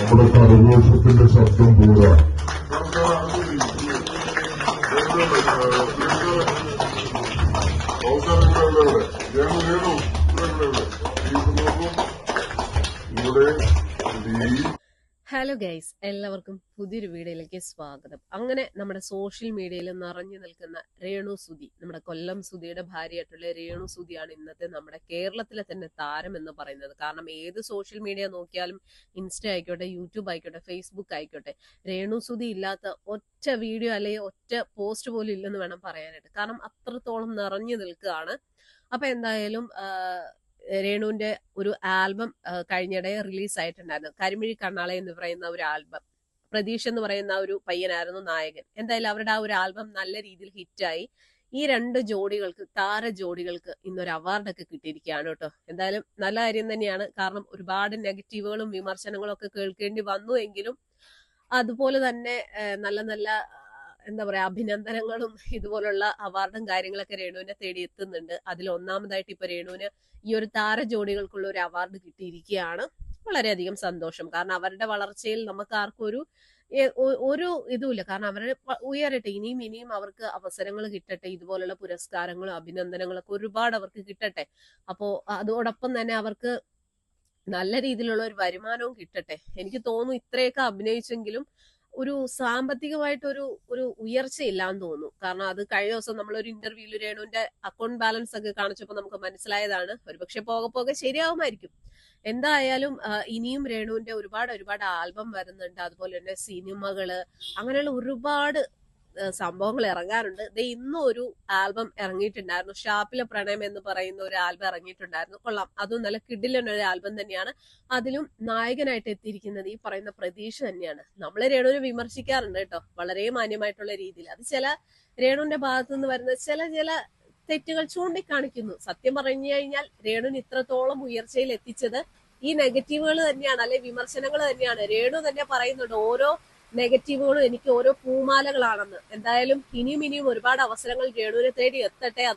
നമ്മുടെ കരഘോഷത്തിന്റെ ശബ്ദം പോരാ ഇവിടെ ഈ ഹലോ ഗൈസ് എല്ലാവർക്കും പുതിയൊരു വീഡിയോയിലേക്ക് സ്വാഗതം. അങ്ങനെ നമ്മുടെ സോഷ്യൽ മീഡിയയിൽ നിറഞ്ഞു നിൽക്കുന്ന രേണു സുധി നമ്മുടെ കൊല്ലം സുധിയുടെ ഭാര്യയായിട്ടുള്ള രേണു സുധിയാണ് ഇന്നത്തെ നമ്മുടെ കേരളത്തിലെ തന്നെ താരം എന്ന് പറയുന്നത്. കാരണം ഏത് സോഷ്യൽ മീഡിയ നോക്കിയാലും ഇൻസ്റ്റ ആയിക്കോട്ടെ യൂട്യൂബ് ആയിക്കോട്ടെ ഫേസ്ബുക്ക് ആയിക്കോട്ടെ രേണു സുധി ഇല്ലാത്ത ഒറ്റ വീഡിയോ അല്ലെങ്കിൽ ഒറ്റ പോസ്റ്റ് പോലും ഇല്ലെന്ന് വേണം പറയാനായിട്ട്. കാരണം അത്രത്തോളം നിറഞ്ഞു നിൽക്കുകയാണ്. അപ്പൊ എന്തായാലും രേണുവിന്റെ ഒരു ആൽബം കഴിഞ്ഞിടെ റിലീസ് ആയിട്ടുണ്ടായിരുന്നു കരിമിഴി കണ്ണാള എന്ന് പറയുന്ന ഒരു ആൽബം. പ്രതീഷ് എന്ന് പറയുന്ന ഒരു പയ്യനായിരുന്നു നായകൻ. എന്തായാലും അവരുടെ ആ ഒരു ആൽബം നല്ല രീതിയിൽ ഹിറ്റായി. ഈ രണ്ട് ജോഡികൾക്ക് താര ജോഡികൾക്ക് ഇന്നൊരു അവാർഡൊക്കെ കിട്ടിയിരിക്കുകയാണ് കേട്ടോ. എന്തായാലും നല്ല കാര്യം തന്നെയാണ്. കാരണം ഒരുപാട് നെഗറ്റീവുകളും വിമർശനങ്ങളും ഒക്കെ കേൾക്കേണ്ടി വന്നു എങ്കിലും അതുപോലെ തന്നെ നല്ല നല്ല എന്താ പറയാ അഭിനന്ദനങ്ങളും ഇതുപോലുള്ള അവാർഡും കാര്യങ്ങളൊക്കെ രേണുവിനെ തേടി എത്തുന്നുണ്ട്. അതിൽ ഒന്നാമതായിട്ട് ഇപ്പൊ രേണുവിന് ഈ ഒരു താര ജോഡികൾക്കുള്ള ഒരു അവാർഡ് കിട്ടിയിരിക്കുകയാണ്. വളരെയധികം സന്തോഷം. കാരണം അവരുടെ വളർച്ചയിൽ നമുക്ക് ആർക്കും ഒരു ഒരു ഇതുമില്ല. കാരണം അവരെ ഉയരട്ടെ ഇനിയും ഇനിയും അവർക്ക് അവസരങ്ങൾ കിട്ടട്ടെ ഇതുപോലുള്ള പുരസ്കാരങ്ങളും അഭിനന്ദനങ്ങളും ഒക്കെ ഒരുപാട് അവർക്ക് കിട്ടട്ടെ. അപ്പോ അതോടൊപ്പം തന്നെ അവർക്ക് നല്ല രീതിയിലുള്ള ഒരു വരുമാനവും കിട്ടട്ടെ. എനിക്ക് തോന്നുന്നു ഇത്രയൊക്കെ അഭിനയിച്ചെങ്കിലും ഒരു സാമ്പത്തികമായിട്ട് ഒരു ഉയർച്ച ഇല്ലാന്ന് തോന്നുന്നു. കാരണം അത് കഴിഞ്ഞ ദിവസം നമ്മൾ ഒരു ഇന്റർവ്യൂവിൽ രേണുവിന്റെ അക്കൗണ്ട് ബാലൻസ് ഒക്കെ കാണിച്ചപ്പോൾ നമുക്ക് മനസ്സിലായതാണ്. ഒരുപക്ഷെ പോകെ പോകെ ശരിയാവുമായിരിക്കും. എന്തായാലും ഇനിയും രേണുവിന്റെ ഒരുപാട് ഒരുപാട് ആൽബം വരുന്നുണ്ട്. അതുപോലെ തന്നെ സിനിമകൾ അങ്ങനെയുള്ള ഒരുപാട് സംഭവങ്ങൾ ഇറങ്ങാറുണ്ട്. ദേ ഇന്നും ഒരു ആൽബം ഇറങ്ങിയിട്ടുണ്ടായിരുന്നു. ഷാപ്പിലെ പ്രണയം എന്ന് പറയുന്ന ഒരു ആൽബം ഇറങ്ങിയിട്ടുണ്ടായിരുന്നു. കൊള്ളാം. അതും നല്ല കിഡിലൻ ഒരു ആൽബം തന്നെയാണ്. അതിലും നായകനായിട്ട് എത്തിയിരിക്കുന്നത് ഈ പറയുന്ന പ്രതീക്ഷ തന്നെയാണ്. നമ്മൾ രേണുവിനെ വിമർശിക്കാറുണ്ട് കേട്ടോ. വളരെ മാന്യമായിട്ടുള്ള രീതിയിൽ. അത് ചില രേണുവിന്റെ ഭാഗത്തു നിന്ന് വരുന്ന ചില ചില തെറ്റുകൾ ചൂണ്ടിക്കാണിക്കുന്നു. സത്യം പറഞ്ഞു കഴിഞ്ഞാൽ രേണുവിന് ഇത്രത്തോളം ഉയർച്ചയിൽ എത്തിച്ചത് ഈ നെഗറ്റീവുകൾ തന്നെയാണ് അല്ലെ വിമർശനങ്ങൾ തന്നെയാണ്. രേണു തന്നെ പറയുന്നുണ്ട് ഓരോ നെഗറ്റീവുകളും എനിക്ക് ഓരോ പൂമാലകളാണെന്ന്. എന്തായാലും ഇനിയും ഇനിയും ഒരുപാട് അവസരങ്ങൾ രേണുവിനെ തേടി എത്തട്ടെ. അതോ